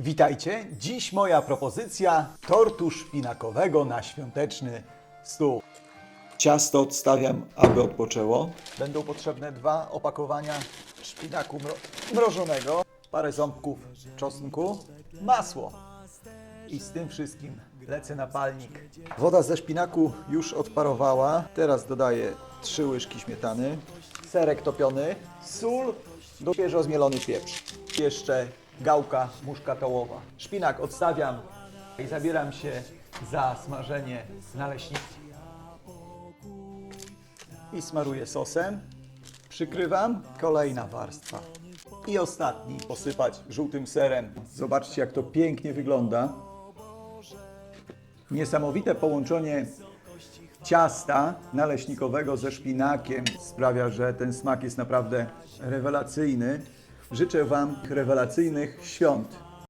Witajcie. Dziś moja propozycja tortu szpinakowego na świąteczny stół. Ciasto odstawiam, aby odpoczęło. Będą potrzebne dwa opakowania szpinaku mro- mrożonego, parę ząbków czosnku, masło. I z tym wszystkim lecę na palnik. Woda ze szpinaku już odparowała. Teraz dodaję trzy łyżki śmietany, serek topiony, sól, do świeżo zmielony pieprz. Jeszcze gałka muszkatołowa. Szpinak odstawiam i zabieram się za smażenie naleśniki. I smaruję sosem. Przykrywam. Kolejna warstwa. I ostatni posypać żółtym serem. Zobaczcie, jak to pięknie wygląda. Niesamowite połączenie ciasta naleśnikowego ze szpinakiem sprawia, że ten smak jest naprawdę rewelacyjny. Życzę Wam rewelacyjnych świąt.